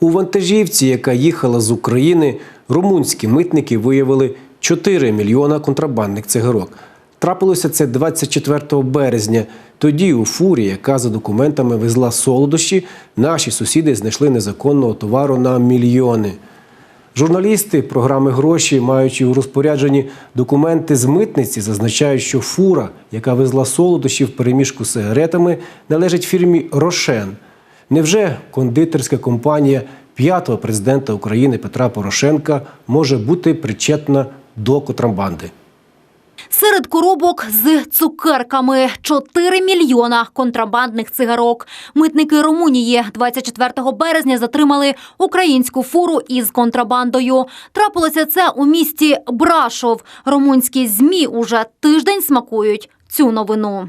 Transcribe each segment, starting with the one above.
У вантажівці, яка їхала з України, румунські митники виявили 4 мільйона контрабандних цигарок. Трапилося це 24 березня. Тоді у фурі, яка за документами везла солодощі, наші сусіди знайшли незаконного товару на мільйони. Журналісти програми гроші, маючи у розпорядженні документи з митниці, зазначають, що фура, яка везла солодощі в переміжку з сигаретами, належить фірмі Рошен. Невже кондитерська компанія п'ятого президента України Петра Порошенка може бути причетна до контрабанди? Серед коробок з цукерками 4 мільйона контрабандних цигарок. Митники Румунії 24 березня затримали українську фуру із контрабандою. Трапилося це у місті Брашов. Румунські змі уже тиждень смакують цю новину.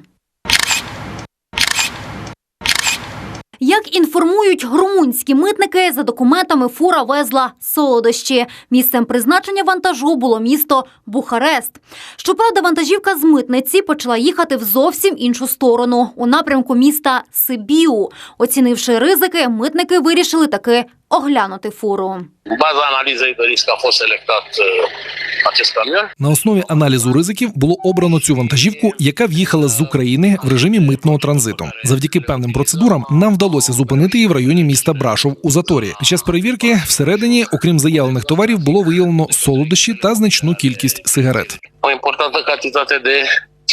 Як інформують румунські митники, за документами фура везла солодощі. Місцем призначення вантажу було місто Бухарест. Щоправда, вантажівка з митниці почала їхати в зовсім іншу сторону у напрямку міста Сибіу. Оцінивши ризики, митники вирішили таки оглянути фуру. fost selectat uh, acest camion. На основі аналізу ризиків було обрано цю вантажівку, яка в'їхала з України в режимі митного транзиту. Завдяки певним процедурам нам вдалося зупинити її в районі міста Брашов у заторі. Під час перевірки всередині, окрім заявлених товарів, було виявлено солодощі та значну кількість сигарет. O importantă cantitate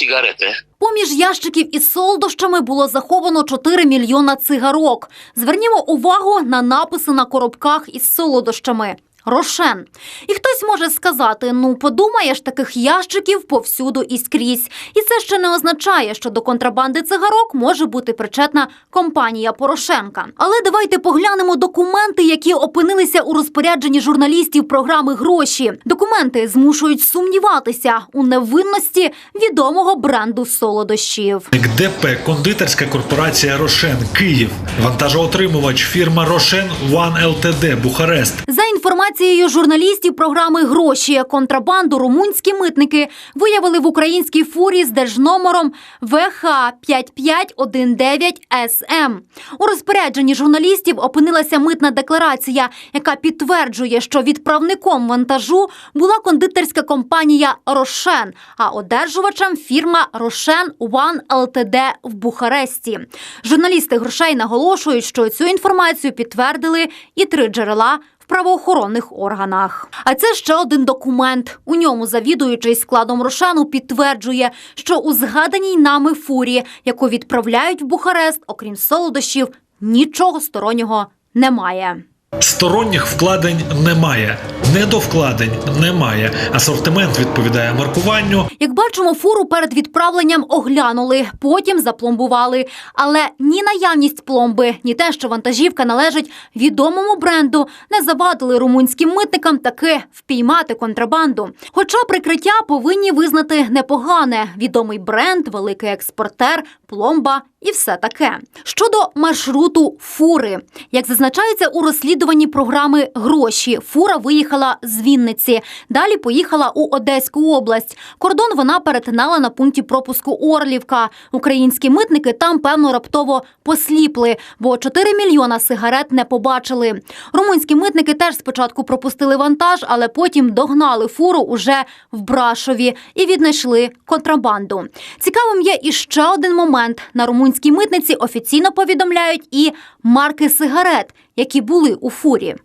de. Поміж ящиків із солодощами було заховано 4 мільйона цигарок. Звернімо увагу на написи на коробках із солодощами. Рошен. І хтось може сказати: ну подумаєш, таких ящиків повсюду і скрізь. І це ще не означає, що до контрабанди цигарок може бути причетна компанія Порошенка. Але давайте поглянемо документи, які опинилися у розпорядженні журналістів програми гроші. Документи змушують сумніватися у невинності відомого бренду солодощів. ДП кондитерська корпорація Рошен Київ, вантажоотримувач фірма Рошен One Ltd Бухарест. За інформацією журналістів програми гроші контрабанду румунські митники виявили в українській фурі з держномером ВХ 5519 СМ. У розпорядженні журналістів опинилася митна декларація, яка підтверджує, що відправником вантажу була кондитерська компанія Рошен, а одержувачем фірма Рошен One Ltd в Бухаресті. Журналісти грошей наголошують, що цю інформацію підтвердили і три джерела в правоохоронних органах. А це ще один документ. У ньому завідуючий складом Рошану підтверджує, що у згаданій нами фурі, яку відправляють в Бухарест, окрім солодощів, нічого стороннього немає. Сторонніх вкладень немає, недовкладень немає. Асортимент відповідає маркуванню. Як бачимо, фуру перед відправленням оглянули, потім запломбували. Але ні наявність пломби, ні те, що вантажівка належить відомому бренду, не завадили румунським митникам таки впіймати контрабанду. Хоча прикриття повинні визнати непогане: відомий бренд, великий експортер, пломба і все таке. Щодо маршруту фури, як зазначається у розслідуванні програми гроші, фура виїхала з Вінниці. Далі поїхала у Одеську область. Кордон вона перетинала на пункті пропуску Орлівка. Українські митники там певно раптово посліпли, бо 4 мільйона сигарет не побачили. Румунські митники теж спочатку пропустили вантаж, але потім догнали фуру уже в Брашові і віднайшли контрабанду. Цікавим є і ще один момент: на румунській митниці офіційно повідомляють і марки сигарет, які були у фурі.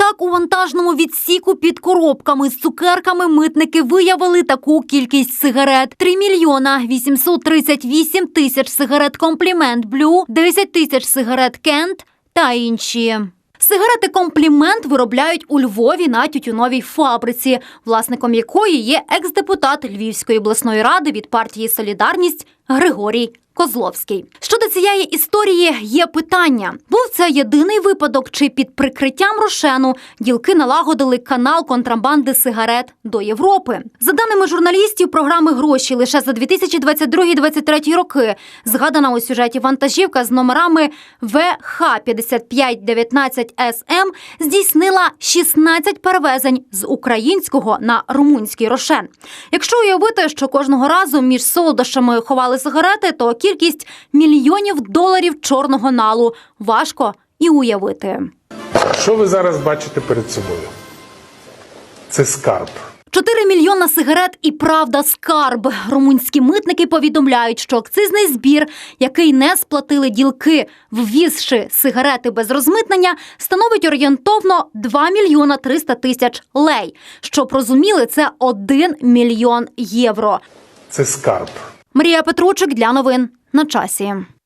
Так, у вантажному відсіку під коробками з цукерками митники виявили таку кількість сигарет: 3 мільйона 838 тисяч сигарет комплімент блю, 10 тисяч сигарет кент та інші. Сигарети комплімент виробляють у Львові на тютюновій фабриці, власником якої є екс-депутат Львівської обласної ради від партії Солідарність Григорій Козловський. Цієї історії є питання: був це єдиний випадок, чи під прикриттям Рошену ділки налагодили канал контрабанди сигарет до Європи? За даними журналістів програми гроші, лише за 2022-2023 роки згадана у сюжеті вантажівка з номерами ВХ 5519 СМ здійснила 16 перевезень з українського на румунський рошен. Якщо уявити, що кожного разу між солодощами ховали сигарети, то кількість мільйонів доларів чорного налу важко і уявити. Що ви зараз бачите перед собою? Це скарб. 4 мільйона сигарет і правда скарб. Румунські митники повідомляють, що акцизний збір, який не сплатили ділки, ввізши сигарети без розмитнення, становить орієнтовно 2 мільйона 300 тисяч лей. Щоб розуміли, це 1 мільйон євро. Це скарб. Марія Петручик для новин на часі.